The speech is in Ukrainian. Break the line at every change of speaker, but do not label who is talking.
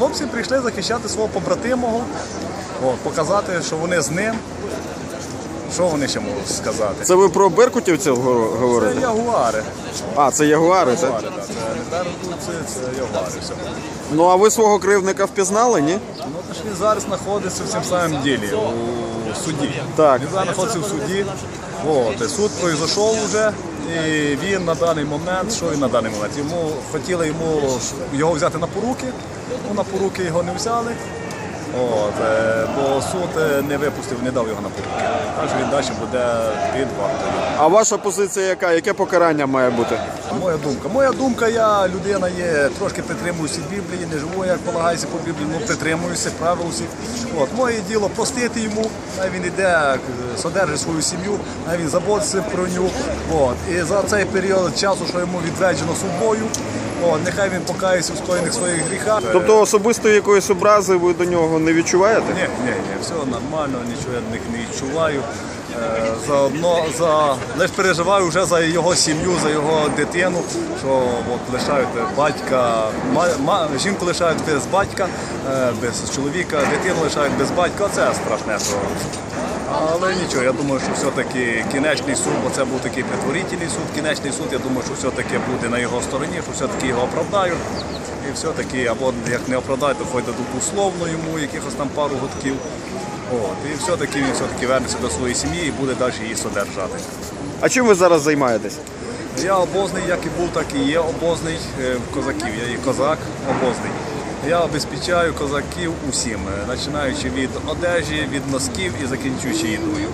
хлопці прийшли захищати свого побратимого, показати, що вони з ним. Що вони ще можуть сказати?
Це ви про беркутівців го-
Це ягуари.
А, це ягуари, так?
Ягуари, так. Це не беркутці, це ягуари. Все.
Ну а ви свого кривдника впізнали, ні?
Ну, то ж він зараз знаходиться в цьому самому ділі, у суді.
Так.
Він зараз знаходиться в суді. От, суд пройшов вже, і він на даний момент, що він на даний момент? Йому хотіли йому його взяти на поруки, ну на поруки його не взяли. От, бо суд е, не випустив, не дав його на поруки. Каже, він далі буде під вартою.
А ваша позиція яка? Яке покарання має бути?
Моя думка. Моя думка, я людина є, трошки притримуюся Біблії, не живу, як полагається по Біблії, ну притримуюся правил усіх. От, моє діло простити йому, хай він іде, е, содержить свою сім'ю, хай він заботиться про нього. От. І за цей період часу, що йому відведено судьбою, от, нехай він покається у скоєних своїх гріхах.
Тобто особистої якоїсь образи ви до нього не відчуваєте?
Ні, ні, ні, все нормально, нічого я до них не відчуваю. Е, Заодно за лише переживаю вже за його сім'ю, за його дитину, що от лишають батька, ма, ма- жінку лишають без батька, е, без чоловіка, дитину лишають без батька. Це страшне. Що... Але нічого, я думаю, що все-таки кінечний суд, бо це був такий притворительний суд, кінечний суд, я думаю, що все-таки буде на його стороні, що все-таки його оправдають. І все-таки, або як не оправдають, то хоч дадуть условно йому якихось там пару годків. От, і все-таки він все-таки вернеться до своєї сім'ї і буде далі її содержати.
А чим ви зараз займаєтесь?
Я обозний, як і був, так і є обозний е, в козаків. Я є козак обозний. Я обезпечаю козаків усім, е, починаючи від одежі, від носків і закінчуючи їдою.